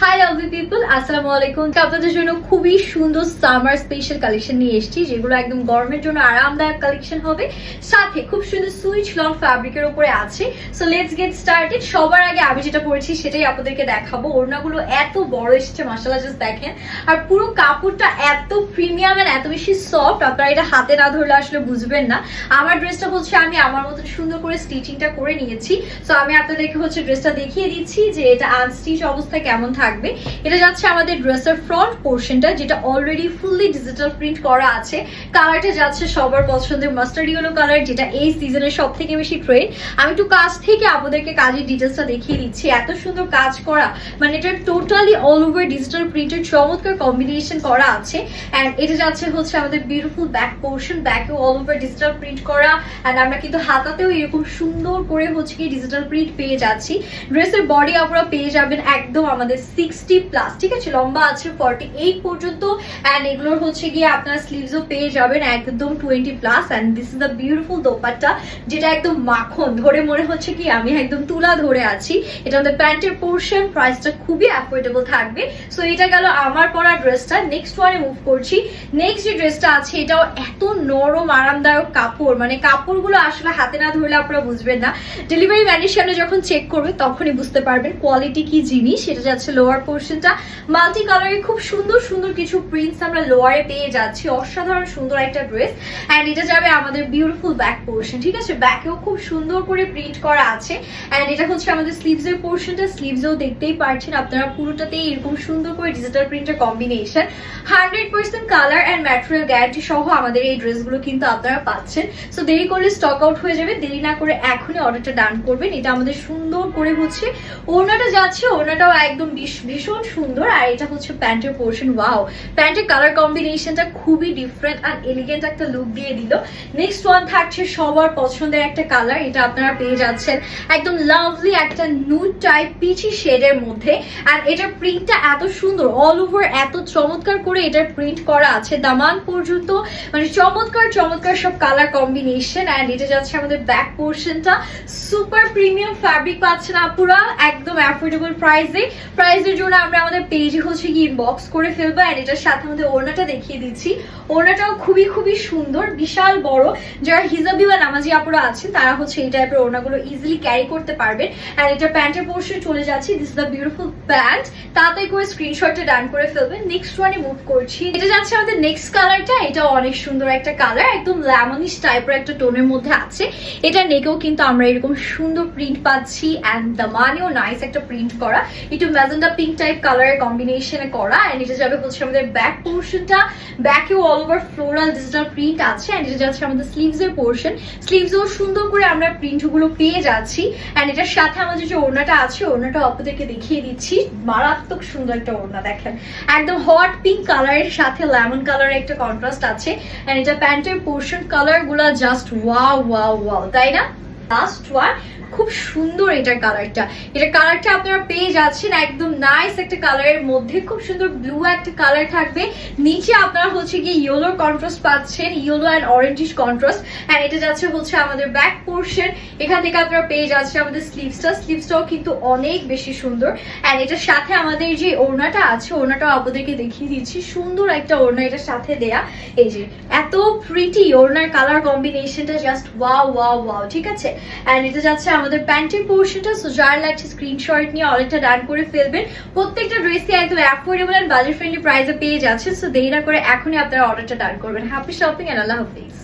Hi lovely people আসসালামু আলাইকুম আপনাদের জন্য খুবই সুন্দর সামার স্পেশাল কালেকশন নিয়ে এসেছি, যেগুলো একদম গরমের জন্য আরামদায়ক কালেকশন হবে। সাথে খুব সুন্দর সুইচ লং ফ্যাব্রিকের উপরে আছে। সো লেটস গেট স্টার্টেড সবার আগে আমি যেটা সেটাই আপনাদেরকে দেখাবো। ওড়নাগুলো এত বড় এসেছে জাস্ট দেখেন। আর পুরো কাপড়টা এত প্রিমিয়াম এন্ড এত বেশি সফট আপনারা এটা হাতে না ধরলে আসলে বুঝবেন না। আমার ড্রেসটা হচ্ছে আমি আমার মতন সুন্দর করে স্টিচিংটা করে নিয়েছি। সো আমি আপনাদেরকে হচ্ছে ড্রেসটা দেখিয়ে দিচ্ছি যে এটা আনস্টিচ অবস্থায় কেমন থাকবে। এটা যাচ্ছে আমাদের ড্রেসের ফ্রন্ট পোর্শনটা যেটা অলরেডি ফুললি ডিজিটাল প্রিন্ট করা আছে। কালারটা যাচ্ছে সবার পছন্দের মাস্টার্ড ইয়েলো কালার যেটা এই সিজনের সব থেকে বেশি ট্রেন্ড আমি একটু কাজ থেকে আপনাদেরকে কাজের ডিটেলসটা দেখিয়ে দিচ্ছি। এত সুন্দর কাজ করা মানে এটা টোটালি অল ওভার ডিজিটাল প্রিন্টের চমৎকার কম্বিনেশন করা আছে। অ্যান্ড এটা যাচ্ছে হচ্ছে আমাদের বিউটিফুল ব্যাক পোর্শন ব্যাকেও অল ওভার ডিজিটাল প্রিন্ট করা। অ্যান্ড আমরা কিন্তু হাতাতেও এরকম সুন্দর করে হচ্ছে কি ডিজিটাল প্রিন্ট পেয়ে যাচ্ছি। ড্রেসের বডি আপনারা পেয়ে যাবেন একদম আমাদের সিক্সটি প্লাস ঠিক আছে? লম্বা আছে ফর্টি এইট পর্যন্ত অ্যান্ড এগুলোর হচ্ছে গিয়ে আপনারা স্লিভসও পেয়ে যাবেন একদম twenty plus and this is the beautiful dupatta, যেটা একদম মাখন, ধরে মনে হচ্ছে কি আমি একদম তুলা ধরে আছি। এটা আমাদের প্যান্টের পোর্শন প্রাইসটা খুবই অ্যাফোর্ডেবল থাকবে। সো এটা গেল আমার পরা ড্রেসটা নেক্সট ওয়ানে মুভ করছি। নেক্সট যে ড্রেসটা আছে, এটাও এত নরম, আরামদায়ক কাপড় মানে কাপড়গুলো আসলে হাতে না ধরলে আপনারা বুঝবেন না। ডেলিভারি ম্যানের সামনে যখন চেক করবে, তখনই বুঝতে পারবেন কোয়ালিটি কি জিনিস, সেটা যাচ্ছে লোয়ার পোর্শনটা। মাল্টি কালারে খুব সুন্দর সুন্দর কিছু প্রিন্টস আমরা লোয়ারে পেয়ে যাচ্ছি। অসাধারণ সুন্দর একটা ড্রেস অ্যান্ড এটা যাবে আমাদের বিউটিফুল ব্যাক পোর্শন ঠিক আছে? ব্যাকেও খুব সুন্দর করে প্রিন্ট করা আছে। অ্যান্ড এটা হচ্ছে আমাদের স্লিভসের পোর্শনটা স্লিভসেও দেখতেই পারছেন আপনারা পুরোটাতেই এরকম সুন্দর করে ডিজিটাল প্রিন্টের combination hundred percent colour and material guarantee সহ আমাদের এই ড্রেসগুলো কিন্তু আপনারা পাচ্ছেন। সো দেরি করলে স্টক আউট হয়ে যাবে। দেরি না করে এখনই অর্ডারটা ডান করবেন। এটা আমাদের সুন্দর করে হচ্ছে, ওড়নাটা যাচ্ছে, ওড়নাটাও একদম ভীষ- ভীষণ সুন্দর, আর এটা হচ্ছে প্যান্টের পোর্শন ওয়াও প্যান্টের কালার কম্বিনেশনটা খুবই ডিফারেন্ট আর এলিগেন্ট একটা লুক দিয়ে দিল। নেক্সট ওয়ান থাকছে সবার পছন্দের একটা কালার এটা আপনারা পেয়ে যাচ্ছেন একদম লাভলি একটা নুড টাইপ পিচি শেডের মধ্যে। আর এটার প্রিন্টটা এত সুন্দর অল ওভার এত চমৎকার করে এটার প্রিন্ট করা আছে। দামান পর্যন্ত মানে চমৎকার চমৎকার সব কালার কম্বিনেশন অ্যান্ড এটা যাচ্ছে আমাদের ব্যাক পোর্শনটা সুপার প্রিমিয়াম ফ্যাব্রিক পাচ্ছেন আপুরা, একদম অ্যাফোর্ডেবল প্রাইসে প্রাইসের জন্য আমরা আমাদের পেজে হচ্ছে কি ইনবক্স করে ফেলব অ্যান্ড এটার সাথে আমাদের ওড়নাটা দেখিয়ে দিচ্ছি। ওড়নাটাও খুবই খুবই সুন্দর, বিশাল বড়। যারা হিজাবি বা নামাজি আপুরা আছেন, তারা হচ্ছে এই টাইপের ওড়নাগুলো ইজিলি ক্যারি করতে পারবেন। অ্যান্ড এটা প্যান্টের পোর্শন চলে যাচ্ছে। দিস দ্য বিউটিফুল প্যান্ট তাড়াতাড়ি করে স্ক্রিনশটটা ডান করে ফেলবেন নেক্সট ওয়ানে মুভ করছি। এটা যাচ্ছে আমাদের নেক্সট কালারটা এটা অনেক সুন্দর একটা কালার একদম ল্যামনিশ টাইপের একটা টোনের মধ্যে আছে। এটা নেকেও কিন্তু আমরা এরকম সুন্দর প্রিন্ট পাচ্ছি। অ্যান্ড দ্য মানেও নাইস একটা প্রিন্ট করা। একটু ম্যাজেন্ডা পিঙ্ক টাইপ কালারের কম্বিনেশনে করা অ্যান্ড এটা যাবে হচ্ছে আমাদের ব্যাক পোর্শনটা ব্যাকেও all over floral digital print আছে অ্যান্ড এটা যাচ্ছে আমাদের স্লিভস এর পোর্শন স্লিভসও সুন্দর করে আমরা প্রিন্টগুলো পেয়ে যাচ্ছি অ্যান্ড এটার সাথে আমাদের যে ওড়নাটা আছে, ওড়নাটা আপনাদেরকে দেখিয়ে দিচ্ছি। মারাত্মক সুন্দর একটা ওড়না, দেখেন। একদম হট পিঙ্ক কালারের সাথে লেমন কালারের একটা কন্ট্রাস্ট আছে অ্যান্ড এটা প্যান্টের পোর্শন কালারগুলা জাস্ট ওয়াও ওয়াও ওয়াও তাই না? লাস্ট ওয়ান খুব সুন্দর এটার কালারটা এটার কালারটা আপনারা পেয়ে যাচ্ছেন, একদম নাইস একটা কালারের মধ্যে, খুব সুন্দর ব্লু একটা কালার থাকবে। নিচে আপনারা হচ্ছে কি ইয়েলোর কন্ট্রাস্ট পাচ্ছেন yellow and orangish contrast and এটা যাচ্ছে হচ্ছে আমাদের ব্যাক পোর্শন এখান থেকে আপনারা পেয়ে যাচ্ছে আমাদের স্লিভসটা স্লিভসটাও কিন্তু অনেক বেশি সুন্দর অ্যান্ড এটার সাথে আমাদের যে ওড়নাটা আছে ওড়নাটাও আপনাদেরকে দেখিয়ে দিচ্ছি। সুন্দর একটা ওড়না এটার সাথে দেয়া। এই যে, এত প্রিটি ওড়নার কালার কম্বিনেশনটা জাস্ট ওয়াও ওয়াও ওয়াও ঠিক আছে? অ্যান্ড এটা যাচ্ছে আমাদের প্যান্টের পোর্শনটা সো যার লাগছে স্ক্রিনশট নিয়ে অনেকটা ডান করে ফেলবেন। প্রত্যেকটা ড্রেসই একদম অ্যাফোর্ডেবল অ্যান্ড বাজেট ফ্রেন্ডলি প্রাইসে পেয়ে যাচ্ছেন। সো দেরি না করে এখনই আপনারা অর্ডারটা ডান করবেন। হ্যাপি শপিং অ্যান্ড আল্লাহ হাফিজ।